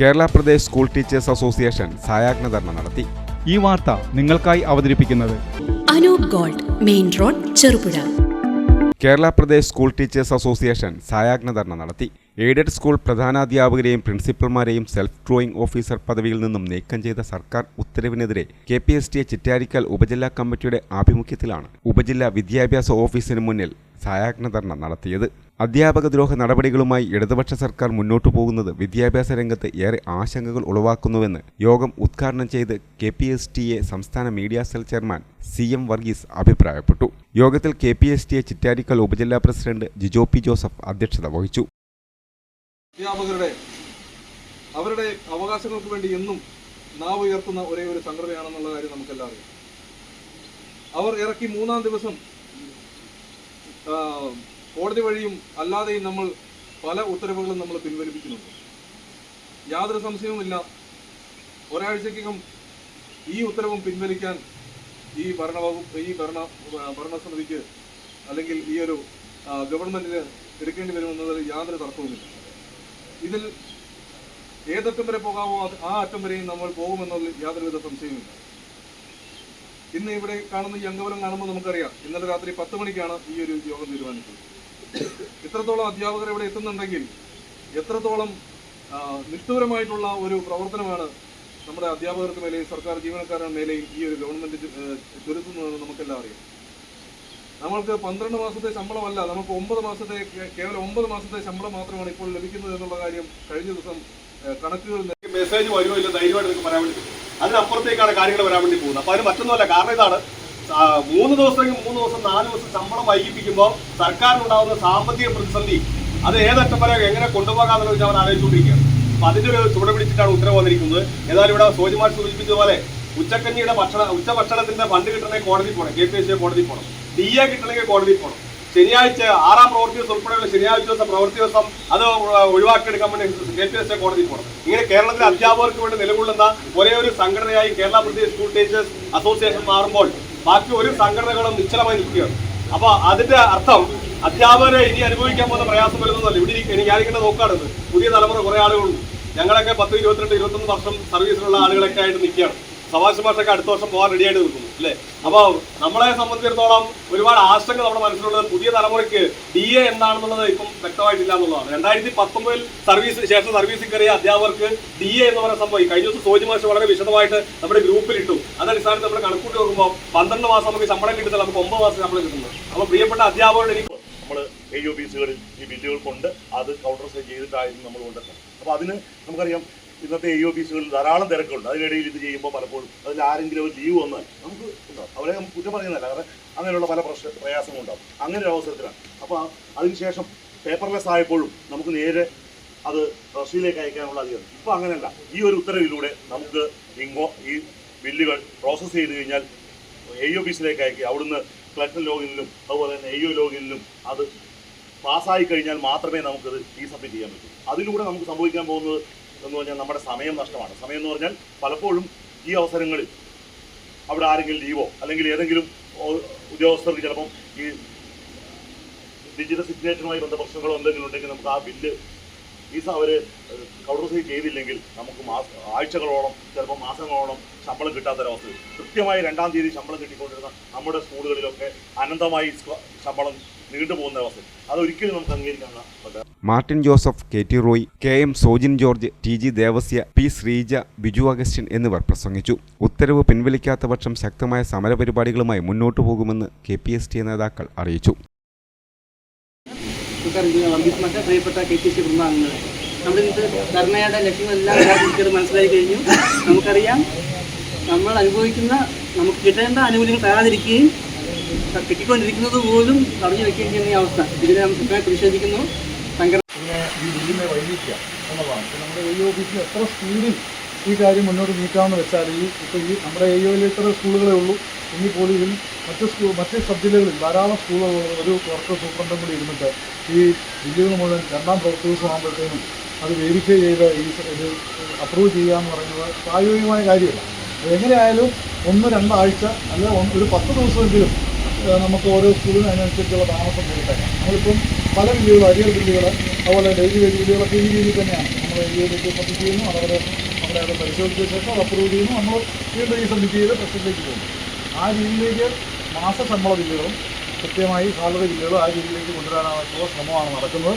Kerala Pradesh school teachers association സായാഗ്ന ധർണ നടത്തി. ഈ വാർത്ത നിങ്ങൾക്കായി അവതരിപ്പിക്കുന്നത് Anoop Gold main road Cherupuzha. Kerala Pradesh school teachers association സായാഗ്ന ധർണ നടത്തി. എയ്ഡഡ് സ്കൂൾ പ്രധാനാധ്യാപകരെയും പ്രിൻസിപ്പൽമാരെയും സെൽഫ് ഡ്രോയിംഗ് ഓഫീസർ പദവിയിൽ നിന്നും നീക്കം ചെയ്ത സർക്കാർ ഉത്തരവിനെതിരെ K P S T A Chittarikkal ഉപജില്ലാ കമ്മിറ്റിയുടെ ആഭിമുഖ്യത്തിലാണ്. ഉപജില്ലാ വിദ്യാഭ്യാസ ഓഫീസിന് മുന്നിൽ സായാജ്ഞ ധർണ നടത്തിയത്. അധ്യാപക ദ്രോഹ നടപടികളുമായി ഇടതുപക്ഷ സർക്കാർ മുന്നോട്ടു പോകുന്നത് വിദ്യാഭ്യാസ രംഗത്ത് ഏറെ ആശങ്കകൾ ഉളവാക്കുന്നുവെന്ന് യോഗം ഉദ്ഘാടനം ചെയ്ത് K P S T A സംസ്ഥാന media cell chairman C M Varghese അഭിപ്രായപ്പെട്ടു. യോഗത്തിൽ K P S T A Chittarikkal ഉപജില്ലാ പ്രസിഡന്റ് ജിജോ പി ജോസഫ് അധ്യക്ഷത വഹിച്ചു. അധ്യാപകരുടെ അവരുടെ അവകാശങ്ങൾക്ക് വേണ്ടി എന്നും നാവ് ഉയർത്തുന്ന ഒരേ ഒരു സംഘടനയാണെന്നുള്ള കാര്യം നമുക്കെല്ലാം അറിയാം. അവർ ഇറക്കി മൂന്നാം ദിവസം കോടതി വഴിയും അല്ലാതെയും നമ്മൾ പല ഉത്തരവുകളും നമ്മൾ പിൻവലിപ്പിക്കുന്നുണ്ട്. യാതൊരു സംശയവുമില്ല. ഒരാഴ്ചക്കകം ഈ ഉത്തരവും പിൻവലിക്കാൻ ഈ ഭരണവകുപ്പ് ഈ ഭരണ ഭരണസമിതിക്ക് അല്ലെങ്കിൽ ഈ ഒരു ഗവൺമെന്റിന് എടുക്കേണ്ടി വരുമെന്നതിൽ യാതൊരു തർക്കവുമില്ല. ഇതിൽ ഏതറ്റം വരെ പോകാമോ ആ അറ്റം വരെയും നമ്മൾ പോകുമെന്നതിൽ യാതൊരുവിധ സംശയവുമില്ല. ഇന്ന് ഇവിടെ കാണുന്ന ഈ അംഗബലം കാണുമ്പോൾ നമുക്കറിയാം. ഇന്നലെ രാത്രി പത്ത് മണിക്കാണ് ഈ ഒരു യോഗം തീരുമാനിച്ചത്. ഇത്രത്തോളം അധ്യാപകർ ഇവിടെ എത്തുന്നുണ്ടെങ്കിൽ എത്രത്തോളം നിഷ്ഠൂരമായിട്ടുള്ള ഒരു പ്രവർത്തനമാണ് നമ്മുടെ അധ്യാപകർക്ക് മേലെയും സർക്കാർ ജീവനക്കാരുടെ മേലെയും ഈ ഒരു ഗവൺമെന്റ് ചുരുത്തുന്നതെന്ന് നമുക്കെല്ലാം അറിയാം. നമ്മൾക്ക് പന്ത്രണ്ട് മാസത്തെ ശമ്പളമല്ല നമുക്ക് ഒമ്പത് മാസത്തെ കേവലം ഒമ്പത് മാസത്തെ ശമ്പളം മാത്രമാണ് ഇപ്പോൾ ലഭിക്കുന്നത് എന്നുള്ള കാര്യം കഴിഞ്ഞ ദിവസം കണക്കുകൾ മെസ്സേജ് വരുമോ ഇല്ല ധൈര്യമായിട്ട് പറയാൻ വേണ്ടി. അതിനപ്പുറത്തേക്കാണ് കാര്യങ്ങൾ വരാൻ വേണ്ടി പോകുന്നത്. അപ്പൊ അതിന് മറ്റൊന്നുമല്ല. കാരണം ഇതാണ്. മൂന്ന് ദിവസമെങ്കിൽ മൂന്ന് ദിവസം നാല് ദിവസം ശമ്പളം വൈകിപ്പിക്കുമ്പോൾ സർക്കാരിനുണ്ടാകുന്ന സാമ്പത്തിക പ്രതിസന്ധി അത് ഏതറ്റം വരെ എങ്ങനെ കൊണ്ടുപോകാമെന്ന് വെച്ചാൽ അവൻ ആലോചിച്ചുകൊണ്ടിരിക്കുകയാണ്. അപ്പൊ അതിന്റെ ഒരു ചുവട് പിടിച്ചിട്ടാണ് ഉത്തരവ് വന്നിരിക്കുന്നത്. ഏതായാലും ഇവിടെ സോജിമാർ സൂചിപ്പിച്ചതുപോലെ ഉച്ചക്കഞ്ഞിയുടെ ഭക്ഷണ ഉച്ചഭക്ഷണത്തിന്റെ ഫണ്ട് കിട്ടണമെങ്കിൽ കോടതി പോകണം. കെ പി എസ് സി കോടതി പോകണം. ഡി എ കിട്ടണമെങ്കിൽ കോടതി പോകണം. ശനിയാഴ്ച ആറാം പ്രവൃത്തി ദിവസം ഉൾപ്പെടെയുള്ള ശനിയാഴ്ച ദിവസം പ്രവൃത്തി ദിവസം അത് ഒഴിവാക്കിയെടുക്കാൻ വേണ്ടി കെ പി എസ് സി കോടതി പോകണം ഇങ്ങനെ കേരളത്തിലെ അധ്യാപകർക്ക് വേണ്ടി നിലകൊള്ളുന്ന ഒരേ ഒരു സംഘടനയായി Kerala Pradesh school teachers association മാറുമ്പോൾ ബാക്കി ഒരു സംഘടനകളും നിശ്ചലമായി നിൽക്കുകയാണ്. അപ്പൊ അതിന്റെ അർത്ഥം അധ്യാപകരെ ഇനി അനുഭവിക്കാൻ പോകുന്ന പ്രയാസം വരുന്നതല്ല ഇവിടെ എനിക്ക് ഞാനിങ്ങനെ നോക്കുകയാണെന്ന് പുതിയ തലമുറ കുറെ ആളുകളുണ്ട്. ഞങ്ങളൊക്കെ പത്ത് ഇരുപത്തിരണ്ട് ഇരുപത്തൊന്ന് വർഷം സർവീസിലുള്ള ആളുകളൊക്കെ ആയിട്ട് നിൽക്കുകയാണ്. സവാശ മാഷൊക്കെ അടുത്ത വർഷം പോകാൻ റെഡി ആയിട്ട് നിൽക്കുന്നു അല്ലേ? അപ്പോൾ നമ്മളെ സംബന്ധിച്ചിടത്തോളം ഒരുപാട് ആശങ്ക നമ്മുടെ മനസ്സിലുള്ളത് പുതിയ തലമുറയ്ക്ക് ഡി എ എന്താണെന്നുള്ളത് ഇപ്പം വ്യക്തമായിട്ടില്ല എന്നുള്ളതാണ്. രണ്ടായിരത്തി പത്തൊമ്പതിൽ സർവീസ് ശേഷം സർവീസിൽ കയറിയ അധ്യാപകർക്ക് ഡി എ എന്ന് പറയുന്ന സംഭവം കഴിഞ്ഞ ദിവസം സോജി മാഷ് വളരെ വിശദമായിട്ട് നമ്മുടെ ഗ്രൂപ്പിൽ ഇട്ടു. അതടിസ്ഥാനത്തിൽ നമ്മൾ കണക്കൂട്ടി നോക്കുമ്പോൾ പന്ത്രണ്ട് മാസം നമുക്ക് ശമ്പളം കിട്ടുന്നില്ല നമുക്ക് ഒമ്പത് മാസം ശമ്പളം കിട്ടുന്നു അപ്പോൾ പ്രിയപ്പെട്ട അധ്യാപകരുടെ എനിക്ക് നമ്മൾ എ ഓഫീസുകളിൽ ഈ ബില്ലുകൾ കൊണ്ട് അത് കൗണ്ടർ ചെയ്തിട്ടായിരുന്നു നമ്മൾ കൊണ്ടുവരുന്നത്. അപ്പോൾ അതിന് നമുക്കറിയാം ഇന്നത്തെ എ ഓഫീസുകളിൽ ധാരാളം തിരക്കുണ്ട്. അതിനിടയിൽ ഇത് ചെയ്യുമ്പോൾ പലപ്പോഴും അതിൽ ആരെങ്കിലും ഒരു ലീവ് വന്നാൽ നമുക്ക് അവരെ നമുക്ക് കുറ്റം പറയുന്നതല്ല കാരണം അങ്ങനെയുള്ള പല പ്രശ്ന പ്രയാസങ്ങളും ഉണ്ടാവും. അങ്ങനെ ഒരു അവസരത്തിലാണ്. അപ്പോൾ അതിനുശേഷം പേപ്പർലെസ് ആയപ്പോഴും നമുക്ക് നേരെ അത് റഷ്യയിലേക്ക് അയക്കാനുള്ള അധികം ഇപ്പോൾ അങ്ങനെയല്ല. ഈ ഒരു ഉത്തരവിലൂടെ നമുക്ക് ഇങ്ങോ ഈ ബില്ലുകൾ പ്രോസസ്സ് ചെയ്ത് കഴിഞ്ഞാൽ എ ഓഫീസിലേക്ക് അയക്കുക അവിടുന്ന് കളക്ടർ ലോഗിനിലും അതുപോലെ തന്നെ എ ഒ ലോഗിനിലും അത് പാസ്സായി കഴിഞ്ഞാൽ മാത്രമേ നമുക്കത് ഈ സബ്മിറ്റ് ചെയ്യാൻ പറ്റൂ. അതിലൂടെ നമുക്ക് സംഭവിക്കാൻ പോകുന്നത് എന്ന് പറഞ്ഞാൽ നമ്മുടെ സമയം നഷ്ടമാണ്. സമയം എന്ന് പറഞ്ഞാൽ പലപ്പോഴും ഈ അവസരങ്ങളിൽ അവിടെ ആരെങ്കിലും ലീവോ അല്ലെങ്കിൽ ഏതെങ്കിലും ഉദ്യോഗസ്ഥർക്ക് ചിലപ്പം ഈ ഡിജിറ്റൽ സിഗ്നേച്ചറുമായി ബന്ധ പ്രശ്നങ്ങളോ എന്തെങ്കിലും ഉണ്ടെങ്കിൽ നമുക്ക് ആ ബില്ല് ഈ അവർ കൗണ്ടർ സൈൻ ചെയ്തില്ലെങ്കിൽ നമുക്ക് മാസ ആഴ്ചകളോളം ചിലപ്പോൾ മാസങ്ങളോളം ശമ്പളം കിട്ടാത്തൊരവസ്ഥ കൃത്യമായി രണ്ടാം തീയതി ശമ്പളം കിട്ടിക്കൊണ്ടിരുന്ന നമ്മുടെ സ്കൂളുകളിലൊക്കെ അനന്തമായി ശമ്പളം നീണ്ടുപോകുന്ന അവസ്ഥ. അതൊരിക്കലും നമുക്ക് അംഗീകരിക്കാൻ Martin Joseph K T Roy K M Sojin George T G Devasia P Sreeja Biju Augustine എന്നിവർ പ്രസംഗിച്ചു. ഉത്തരവ് പിൻവലിക്കാത്ത പക്ഷം ശക്തമായ സമരപരിപാടികളുമായി മുന്നോട്ടു പോകുമെന്ന് കെ പി എസ് ടി നേതാക്കൾ അറിയിച്ചു. ടി നമ്മുടെ ധർണയുടെ ലക്ഷ്യങ്ങളെല്ലാം മനസ്സിലായി കഴിഞ്ഞു. നമുക്കറിയാം നമ്മൾ അനുഭവിക്കുന്ന നമുക്ക് കിട്ടേണ്ട ആനുകൂല്യങ്ങൾ തരാതിരിക്കുകയും കിട്ടിക്കൊണ്ടിരിക്കുന്നത് പോലും തടഞ്ഞു ഈ അവസ്ഥ. ഇതിനെ നമുക്ക് പ്രതിഷേധിക്കുന്നു. ഇതിനെ എത്ര സ്പീഡിൽ ഈ കാര്യം മുന്നോട്ട് നീക്കാമെന്ന് വെച്ചാൽ ഈ ഇപ്പോൾ ഈ നമ്മുടെ എ ഇത്ര സ്കൂളുകളേ ഉള്ളൂ. എങ്കിൽ പോലും ഇതിൽ മറ്റ് സ്കൂൾ മറ്റ് സബ് ജില്ലകളിൽ ധാരാളം സ്കൂളുകൾ ഒരു വർക്ക് സൂപ്രണ്ടും കൂടി ഇരുന്നിട്ട് ഈ ജില്ലകൾ മുഴുവൻ രണ്ടാം പ്രവൃത്തി ദിവസം ആകുമ്പോഴത്തേനും അത് വെരിഫൈ ചെയ്ത് ഈ ഇത് അപ്രൂവ് ചെയ്യുക എന്ന് പറയുന്നത് പ്രായോഗികമായ കാര്യമല്ല. എങ്ങനെയായാലും ഒന്ന് രണ്ടാഴ്ച അല്ലെങ്കിൽ ഒരു പത്ത് ദിവസമെങ്കിലും നമുക്ക് ഓരോ സ്കൂളിനും അതിനനുസരിച്ചുള്ള താമസം കൊടുത്തേക്കാം. നമ്മളിപ്പം പല ബില്ലുകൾ അരിയർ ബില്ലുകൾ അതുപോലെ ഡെയിലി വേജ് ബില്ലുകളൊക്കെ ഈ രീതിയിൽ തന്നെയാണ്. നമ്മൾ ഈ രീതിയിലേക്ക് സബ്മിറ്റ് ചെയ്യുന്നു അതവരെ അവിടെ അത് പരിശോധിച്ച ശേഷം അത് അപ്രൂവ് ചെയ്യുന്നു നമ്മൾ വീണ്ടും ഈ സബ്മിറ്റ് ചെയ്ത് പ്രശ്നത്തിലേക്ക് പോകുന്നു ആ രീതിയിലേക്ക് മാസ ശമ്പള ബില്ലുകളും കൃത്യമായി സാലറി ബില്ലുകളും ആ രീതിയിലേക്ക് കൊണ്ടുവരാനായിട്ടുള്ള ശ്രമമാണ് നടക്കുന്നത്.